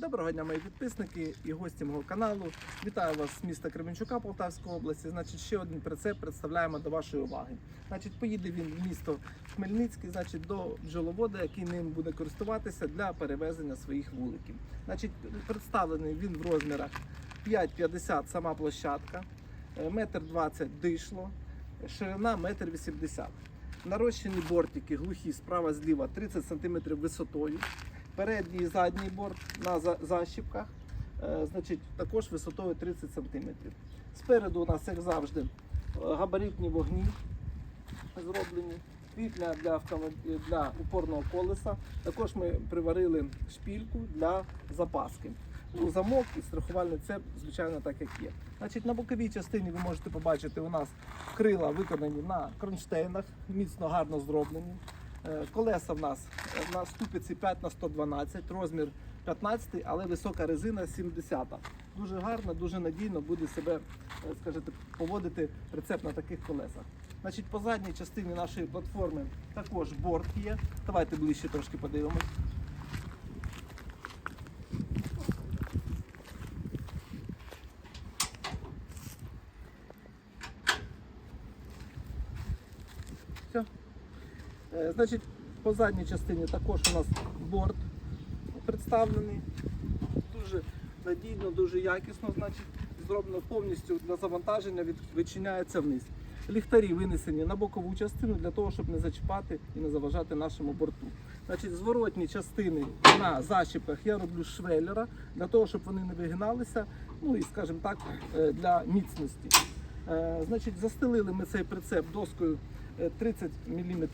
Доброго дня, мої підписники і гості мого каналу. Вітаю вас з міста Кременчука Полтавської області. Значить, ще один прицеп представляємо до вашої уваги. Значить, поїде він в місто Хмельницький, значить, до бджоловода, який ним буде користуватися для перевезення своїх вуликів. Значить, представлений він в розмірах 5,50 сама площадка, е, метр дишло, ширина метр 80. Нарощені бортики глухі справа зліва 30 см висотою. Передній і задній борт на защіпках, е, значить, також висотою 30 см. Спереду у нас, як завжди, е, габаритні вогні зроблені, кріпля для, автомобі- для упорного колеса. Також ми приварили шпільку для запаски. У замок і страхувальний цеп, звичайно, так як є. Значить, на боковій частині ви можете побачити, у нас крила виконані на кронштейнах, міцно гарно зроблені. Е, Колеса в нас е, на ступиці 5 на 112, розмір 15, але висока резина 70. Дуже гарно, дуже надійно буде себе, е, поводити прицеп на таких колесах. Значить, по задній частині нашої платформи також борт є. Давайте ближче трошки подивимось. Значить, по задній частині також у нас борт представлений. Дуже надійно, дуже якісно, значить, зроблено повністю для завантаження, від, відчиняється вниз. Ліхтарі винесені на бокову частину для того, щоб не зачіпати і не заважати нашому борту. Значить, зворотні частини на защіпках я роблю швеллера для того, щоб вони не вигиналися, ну і, скажімо так, е, для міцності. Е, Значить, застелили ми цей прицеп доскою е, 30 мм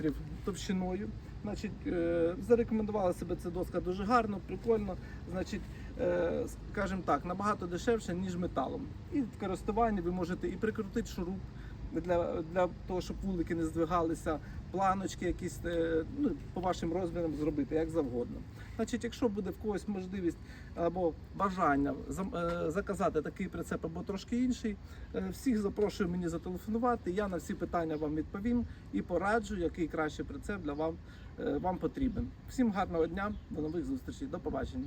товщиною. Значить, е, зарекомендувала себе ця доска дуже гарно, прикольно. Значить, е, скажімо так, набагато дешевше, ніж металом. І в користуванні ви можете і прикрутити шуруп для, для того, щоб вулики не здвигалися, планочки якісь е, ну, по вашим розмірам зробити, як завгодно. Значить, якщо буде в когось можливість або бажання е, заказати такий прицеп або трошки інший, е, всіх запрошую мені зателефонувати. Я на всі питання вам відповім і пораджу, який кращий прицеп для вам, вам потрібен. Всім гарного дня, до нових зустрічей, до побачення.